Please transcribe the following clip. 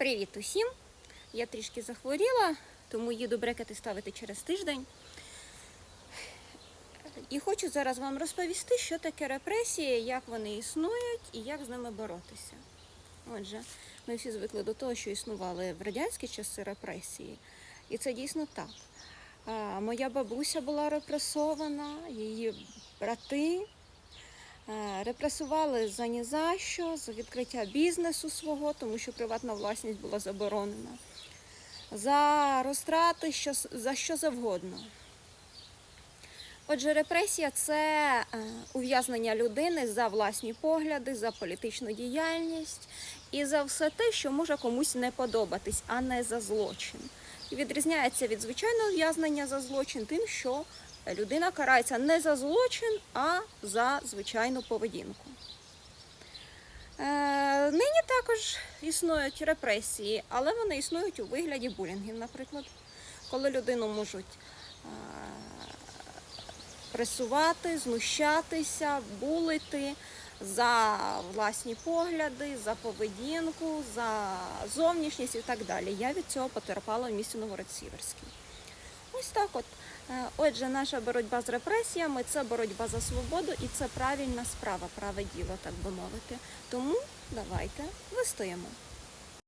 Привіт усім! Я трішки захворіла, тому їду брекети ставити через тиждень. І хочу зараз вам розповісти, що таке репресії, як вони існують і як з ними боротися. Отже, ми всі звикли до того, що існували в радянські часи репресії, і це дійсно так. Моя бабуся була репресована, її брати репресували за ні за що, за відкриття бізнесу свого, тому що приватна власність була заборонена, за розтрати що, за що завгодно. Отже, репресія це е, ув'язнення людини за власні погляди, за політичну діяльність і за все те, що може комусь не подобатись, а не за злочин. І відрізняється від звичайного ув'язнення за злочин тим, що людина карається не за злочин, а за звичайну поведінку. Е, нині також існують репресії, але вони існують у вигляді булінгів, наприклад, коли людину можуть е, пресувати, знущатися, булити за власні погляди, за поведінку, за зовнішність і так далі. Я від цього потерпала в місті Новгород-Сіверський. Ось так от. Е, Отже, наша боротьба з репресіями це боротьба за свободу і це правильна справа, праве діло, так би мовити. Тому давайте вистоїмо.